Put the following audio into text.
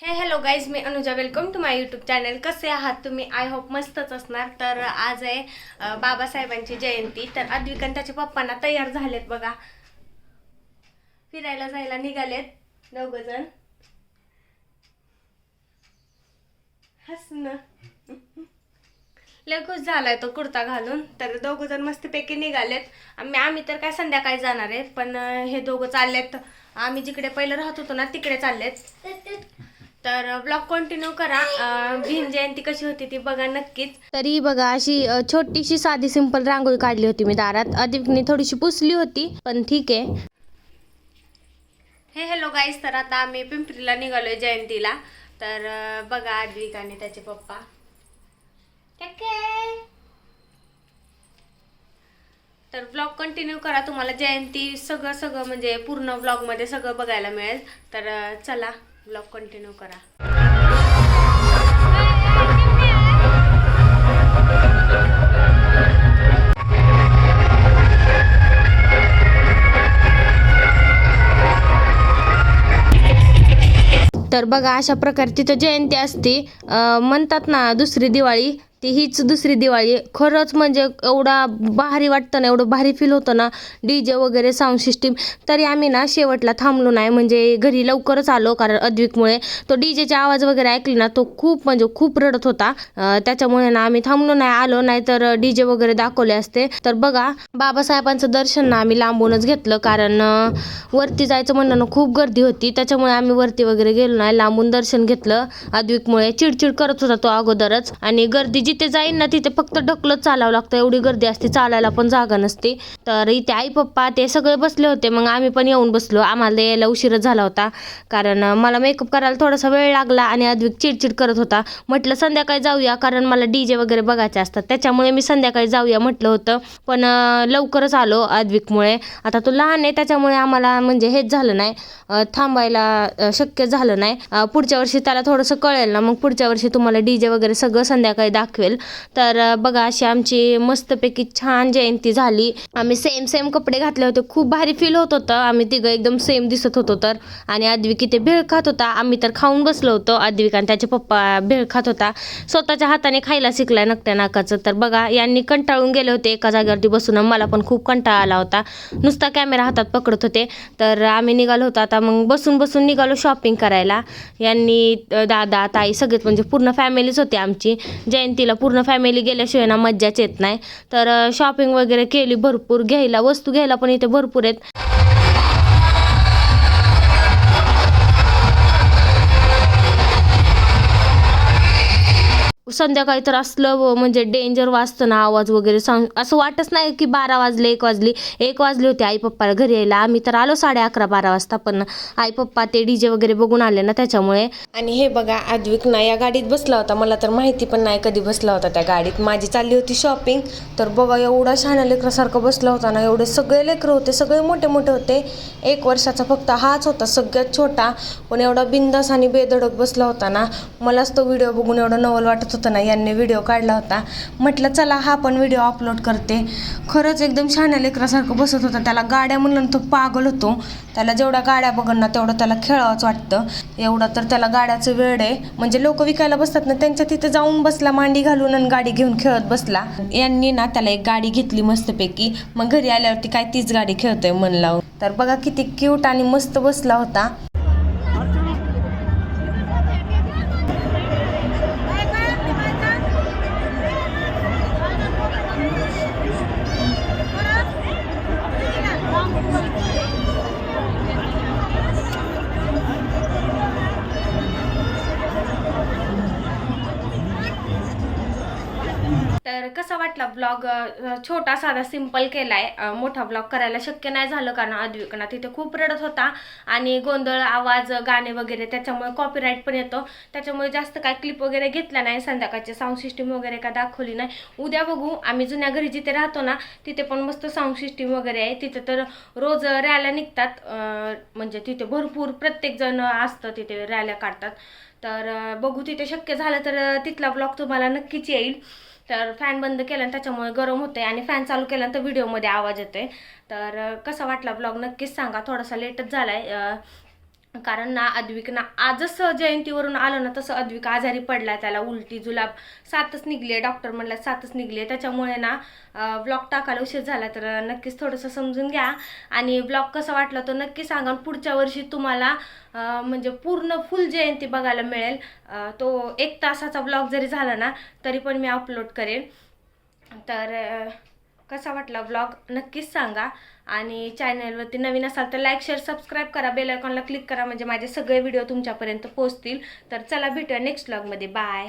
हे hello guys me Anuja. Welcome to my YouTube channel कसे आहात तुम्ही? आय होप मस्तच असणार. तर आज आहे बाबासाहेबांची जयंती. तर अद्विक त्याच्या पप्पांना तयार झालेत बघा. फिरायला जायला निघालेत दोघ जण. हसणं. लय खुश झालाय तो कुर्ता घालून. तर दोघं जण मस्तपैकी निघालेत. आम्ही आम्ही तर काय संध्याकाळी जाणार आहे पण हे दोघं चाललेत. आम्ही जिकडे पहिलं राहत होतो ना तिकडे चाललेत. तर ब्लॉग कंटिन्यू करा. अं, भीम जयंती कशी होती ती बघा नक्कीच. तरी बघा अशी छोटीशी साधी सिंपल रांगोळी काढली होती मी दारात. अधिकने थोडीशी पुसली होती पण ठीक आहे. हे हॅलो गाईस तर आता आम्ही पिंपरीला निघालोय जयंतीला. तर बघा अद्विक आणि त्याचे पप्पा. तर ब्लॉग कंटिन्यू करा. तुम्हाला जयंती सगळं सगळं म्हणजे पूर्ण ब्लॉगमध्ये सगळं बघायला मिळेल. तर चला. ब्लॉग कंटिन्यू करा. तर बघा अशा प्रकारची तर जयंती असते. अं, म्हणतात ना दुसरी दिवाळी ती हीच दुसरी दिवाळी खरंच म्हणजे एवढा भारी वाटतं ना एवढं भारी फील होतं ना डी जे वगैरे साऊंड सिस्टीम तरी आम्ही ना शेवटला थांबलो नाही. म्हणजे घरी लवकरच आलो कारण अद्विकमुळे. तो डी जेचा आवाज वगैरे ऐकली ना तो खूप म्हणजे खूप रडत होता. त्याच्यामुळे ना आम्ही थांबलो नाही आलो नाही. तर डी जे वगैरे दाखवले असते. तर बघा बाबासाहेबांचं दर्शन ना आम्ही लांबूनच घेतलं. कारण वरती जायचं म्हणणं ना खूप गर्दी होती. त्याच्यामुळे आम्ही वरती वगैरे गेलो नाही. लांबून दर्शन घेतलं. अद्विकमुळे चिडचिड करत होता तो अगोदरच. आणि गर्दी जिथे जाईन ना तिथे फक्त ढकलत चालावं लागतं. एवढी गर्दी असते चालायला पण जागा नसते. तर इथे आई पप्पा ते सगळे बसले होते. मग आम्ही पण येऊन बसलो. आम्हाला यायला उशीरच झाला होता. कारण मला मेकअप करायला थोडासा वेळ लागला आणि अद्विक चिडचिड करत होता. म्हटलं संध्याकाळी जाऊया कारण मला डी जे वगैरे बघायचे असतात. त्याच्यामुळे मी संध्याकाळी जाऊया म्हटलं होतं. पण लवकरच आलो अद्विकमुळे. आता तो लहान आहे त्याच्यामुळे आम्हाला म्हणजे हेच झालं नाही. थांबायला शक्य झालं नाही. पुढच्या वर्षी त्याला थोडंसं कळेल ना. मग पुढच्या वर्षी तुम्हाला डी जे वगैरे सगळं संध्याकाळी दाखवेल. तर बघा अशी आमची मस्तपैकी छान जयंती झाली. आम्ही सेम सेम कपडे घातले होते. खूप भारी फील होत होतं. आम्ही तिघं एकदम सेम दिसत होतो तर. आणि आदवी किती भेळ खात होता. आम्ही तर खाऊन बसलो होतो. अद्विक आणि त्याचे पप्पा भेळ खात होता. स्वतःच्या हाताने खायला शिकलाय नकट्या नाकाचं. तर बघा यांनी कंटाळून गेले होते. एका जागेवरती बसून मला पण खूप कंटाळा आला होता. नुसता कॅमेरा हातात पकडत होते. तर आम्ही निघालो होतो. आता मग बसून बसून निघालो शॉपिंग करायला. यांनी दादा ताई सगळेच म्हणजे पूर्ण फॅमिलीच होती आमची. जयंतीला पूर्ण फॅमिली गेल्याशिवाय ना मज्जाच येत नाही. तर शॉपिंग वगैरे केली भरपूर घ्यायला वस्तू घ्यायला पण इथे भरपूर आहेत. संध्याकाळी तर असलं व म्हणजे डेंजर वाजतं ना आवाज वगैरे सांग असं वाटच नाही की बारा वाजले एक वाजली एक वाजले होते आई पप्पाला घरी यायला. आम्ही तर आलो साडे अकरा बारा वाजता पण आई पप्पा ते डीजे वगैरे बघून आले ना त्याच्यामुळे. आणि हे बघा अद्विक ना या गाडीत बसला होता. मला तर माहिती पण नाही कधी बसला होता त्या गाडीत. माझी चालली होती शॉपिंग तर बघा एवढा शहाण्या लेकरासारखं बसला होता ना. एवढे सगळे लेकरं होते सगळे मोठे मोठे होते. एक वर्षाचा फक्त हाच होता सगळ्यात छोटा. पण एवढा बिंदास आणि बेधडक बसला होता ना. मलाच तो व्हिडिओ बघून एवढं नवल वाटत होतं. ना यांनी व्हिडिओ काढला होता. म्हटलं चला हा पण व्हिडिओ अपलोड करते. खरंच एकदम शहाण्या लेकरासारखं बसत होता. त्याला गाड्या म्हणलं तो पागल होतो. त्याला जेवढ्या गाड्या बघणं ना तेवढं त्याला खेळावंच वाटतं. एवढं तर त्याला गाड्याचं वेळ आहे. म्हणजे लोक विकायला बसतात ना त्यांच्या तिथे जाऊन बसला मांडी घालून आणि गाडी घेऊन खेळत बसला. यांनी ना त्याला एक गाडी घेतली मस्तपैकी. मग घरी आल्यावरती काय तीच गाडी खेळतोय म्हणला हो. तर बघा किती क्यूट आणि मस्त बसला होता. कसा वाटला ब्लॉग छोटा साधा सिंपल केलाय. आहे मोठा ब्लॉग करायला शक्य नाही झालं कारण अद्विकना तिथे खूप रडत होता आणि गोंधळ आवाज गाणे वगैरे त्याच्यामुळे कॉपीराईट पण येतो. त्याच्यामुळे जास्त काय क्लिप वगैरे घेतला नाही. संध्याकाळची साऊंड सिस्टीम वगैरे काय दाखवली नाही. उद्या बघू. आम्ही जुन्या घरी जिथे राहतो ना तिथे पण मस्त साऊंड सिस्टीम वगैरे आहे. तिथे तर रोज रॅल्या निघतात. म्हणजे तिथे भरपूर प्रत्येक जण असतं तिथे रॅल्या काढतात. तर बघू तिथे शक्य झालं तर तिथला ब्लॉग तुम्हाला नक्कीच येईल. तर फॅन बंद केला आणि त्याच्यामुळे गरम होते आणि फॅन चालू केल्यानंतर व्हिडिओमध्ये आवाज येतोय. तर कसा वाटला ब्लॉग नक्कीच सांगा. थोडासा लेटच झाला आहे कारण ना अद्विक ना आजच जयंतीवरून आलं ना तसं अद्विक आजारी पडला त्याला उलटी जुलाब सातच निघले डॉक्टर म्हणला सातच निघले त्याच्यामुळे ना ब्लॉग टाकायला उशीर झाला तर नक्कीच थोडंसं समजून घ्या. आणि ब्लॉग कसा वाटला तो नक्की सांगा. पुढच्या वर्षी तुम्हाला म्हणजे पूर्ण फुल जयंती बघायला मिळेल. तो एक तासाचा ब्लॉग जरी झाला ना तरी पण मी अपलोड करेन. तर कसा वाटला ब्लॉग नक्कीच सांगा. आणि चॅनलवरती नवीन असाल तर लाईक शेअर सबस्क्राईब करा. बेल आयकॉनला क्लिक करा. म्हणजे माझे सगळे व्हिडिओ तुमच्यापर्यंत पोहोचतील. तर चला भेटूया नेक्स्ट ब्लॉगमध्ये बाय